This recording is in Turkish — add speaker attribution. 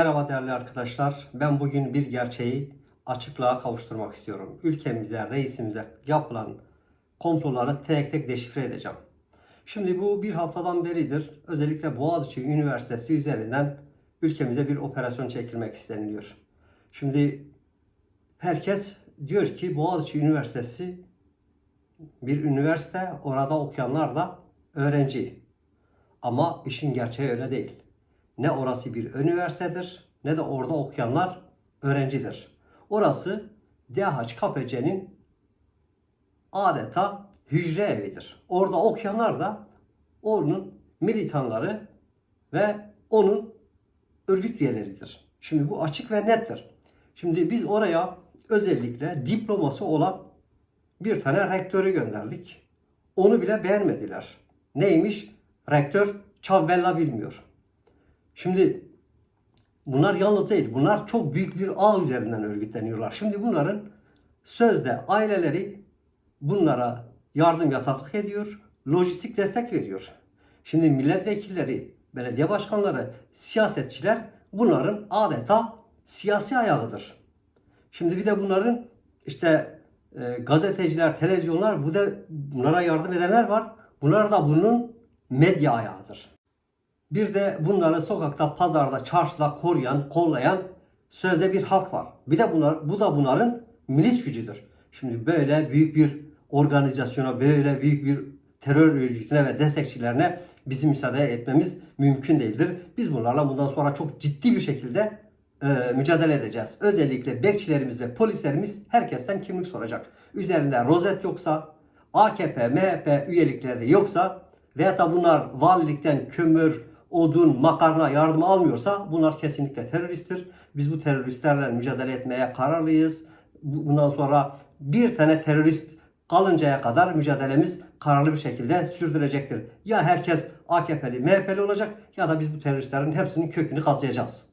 Speaker 1: Merhaba değerli arkadaşlar. Ben bugün bir gerçeği açıklığa kavuşturmak istiyorum. Ülkemize, reisimize yapılan komploları tek tek deşifre edeceğim. Şimdi bu bir haftadan beridir özellikle Boğaziçi Üniversitesi üzerinden ülkemize bir operasyon çekilmek isteniliyor. Şimdi herkes diyor ki Boğaziçi Üniversitesi bir üniversite, orada okuyanlar da öğrenci. Ama işin gerçeği öyle değil. Ne orası bir üniversitedir ne de orada okuyanlar öğrencidir. Orası DHKPC'nin adeta hücre evidir. Orada okuyanlar da onun militanları ve onun örgüt üyeleridir. Şimdi bu açık ve nettir. Şimdi biz oraya özellikle diploması olan bir tane rektörü gönderdik. Onu bile beğenmediler. Neymiş? Rektör Çavbella bilmiyor. Şimdi bunlar yalnız değil. Bunlar çok büyük bir ağ üzerinden örgütleniyorlar. Şimdi bunların sözde aileleri bunlara yardım yataklık ediyor. Lojistik destek veriyor. Şimdi milletvekilleri, belediye başkanları, siyasetçiler bunların adeta siyasi ayağıdır. Şimdi bir de bunların işte e, gazeteciler, televizyonlar, bu da bunlara yardım edenler var. Bunlar da bunun medya ayağıdır. Bir de bunları sokakta, pazarda, çarşıda koruyan, kollayan sözde bir halk var. Bir de bunlar, bu da bunların milis gücüdür. Şimdi böyle büyük bir organizasyona, böyle büyük bir terör örgütüne ve destekçilerine bizim müsaade etmemiz mümkün değildir. Biz bunlarla bundan sonra çok ciddi bir şekilde e, mücadele edeceğiz. Özellikle bekçilerimiz ve polislerimiz herkesten kimlik soracak. Üzerinde rozet yoksa, AKP, MHP üyelikleri yoksa veya da bunlar valilikten kömür, odun, makarna yardım almıyorsa bunlar kesinlikle teröristtir. Biz bu teröristlerle mücadele etmeye kararlıyız. Bu- Bundan sonra bir tane terörist kalıncaya kadar mücadelemiz kararlı bir şekilde sürdürecektir. Ya herkes AKP'li, MHP'li olacak ya da biz bu teröristlerin hepsinin kökünü kazıyacağız.